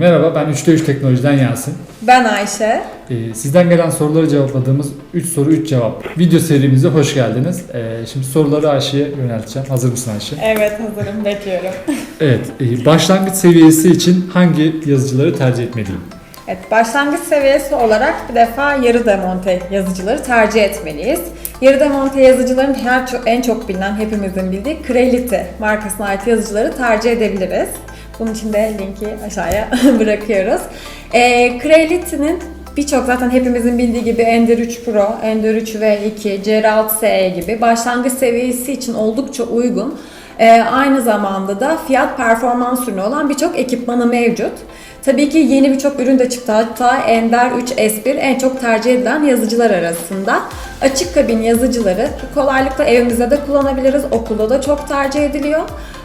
merhaba, ben 3'te 3 Teknoloji'den Yasin. Ben Ayşe. Ee, sizden gelen soruları cevapladığımız 3 soru 3 cevap video serimize hoş geldiniz. Ee, şimdi soruları Ayşe'ye yönelteceğim. Hazır mısın Ayşe? Evet hazırım bekliyorum. Evet, e, başlangıç seviyesi için hangi yazıcıları tercih etmeliyim? Evet başlangıç seviyesi olarak bir defa yarı demonte yazıcıları tercih etmeliyiz. Yarı demonte yazıcıların her en çok bilinen hepimizin bildiği Creality markasına ait yazıcıları tercih edebiliriz. Bunun için de linki aşağıya bırakıyoruz. Ee, Creality'nin birçok zaten hepimizin bildiği gibi Ender 3 Pro, Ender 3 V2, CR6SE gibi başlangıç seviyesi için oldukça uygun. Ee, aynı zamanda da fiyat performans ürünü olan birçok ekipmanı mevcut. Tabii ki yeni birçok ürün de çıktı. Hatta Ender 3 S1 en çok tercih edilen yazıcılar arasında. Açık kabin yazıcıları kolaylıkla evimizde de kullanabiliriz. Okulda da çok tercih ediliyor.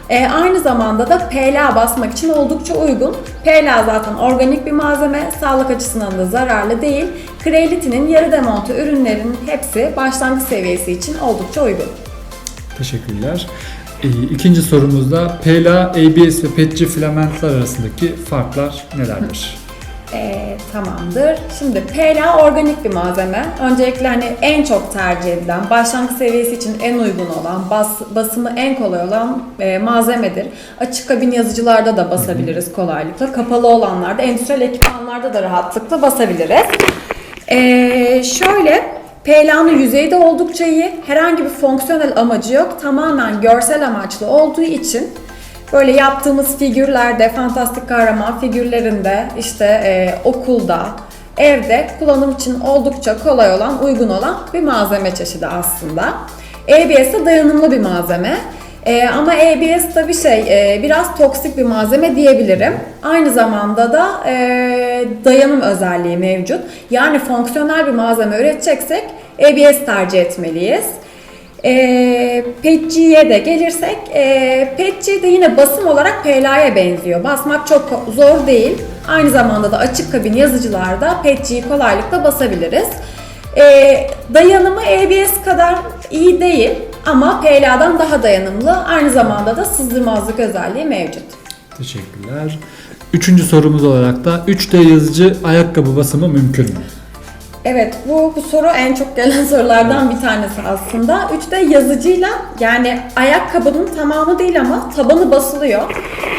Ee, aynı zamanda da PLA basmak için oldukça uygun. PLA zaten organik bir malzeme, sağlık açısından da zararlı değil. Creality'nin yarı demonte ürünlerin hepsi başlangıç seviyesi için oldukça uygun. Teşekkürler. Ee, ikinci sorumuzda PLA, ABS ve PETG filamentler arasındaki farklar nelerdir? Ee, tamamdır. Şimdi PLA organik bir malzeme. Öncelikle hani en çok tercih edilen, başlangıç seviyesi için en uygun olan, bas, basımı en kolay olan e, malzemedir. Açık kabin yazıcılarda da basabiliriz kolaylıkla. Kapalı olanlarda, endüstriyel ekipmanlarda da rahatlıkla basabiliriz. Ee, şöyle PLA'nın yüzeyi de oldukça iyi. Herhangi bir fonksiyonel amacı yok. Tamamen görsel amaçlı olduğu için böyle yaptığımız figürlerde, fantastik kahraman figürlerinde, işte e, okulda, evde kullanım için oldukça kolay olan, uygun olan bir malzeme çeşidi aslında. ABS'e dayanımlı bir malzeme. Ee, ama ABS tabii şey e, biraz toksik bir malzeme diyebilirim. Aynı zamanda da e, dayanım özelliği mevcut. Yani fonksiyonel bir malzeme üreteceksek ABS tercih etmeliyiz. E, PETG'ye de gelirsek, e, PETG de yine basım olarak PLA'ya benziyor. Basmak çok zor değil. Aynı zamanda da açık kabin yazıcılarda PETG'yi kolaylıkla basabiliriz. E, dayanımı ABS kadar iyi değil ama PLA'dan daha dayanımlı. Aynı zamanda da sızdırmazlık özelliği mevcut. Teşekkürler. Üçüncü sorumuz olarak da 3D yazıcı ayakkabı basımı mümkün mü? Evet bu, bu soru en çok gelen sorulardan bir tanesi aslında. 3D yazıcıyla yani ayakkabının tamamı değil ama tabanı basılıyor.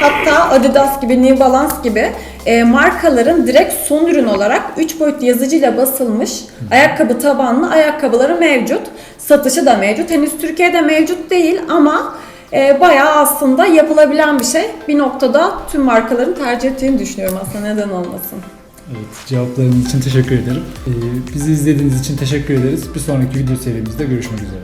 Hatta Adidas gibi, New Balance gibi e, markaların direkt son ürün olarak 3 boyutlu yazıcıyla basılmış ayakkabı tabanlı ayakkabıları mevcut. Satışı da mevcut. Henüz Türkiye'de mevcut değil ama e, bayağı aslında yapılabilen bir şey. Bir noktada tüm markaların tercih ettiğini düşünüyorum aslında neden olmasın. Evet, cevaplarınız için teşekkür ederim. Ee, bizi izlediğiniz için teşekkür ederiz. Bir sonraki video serimizde görüşmek üzere.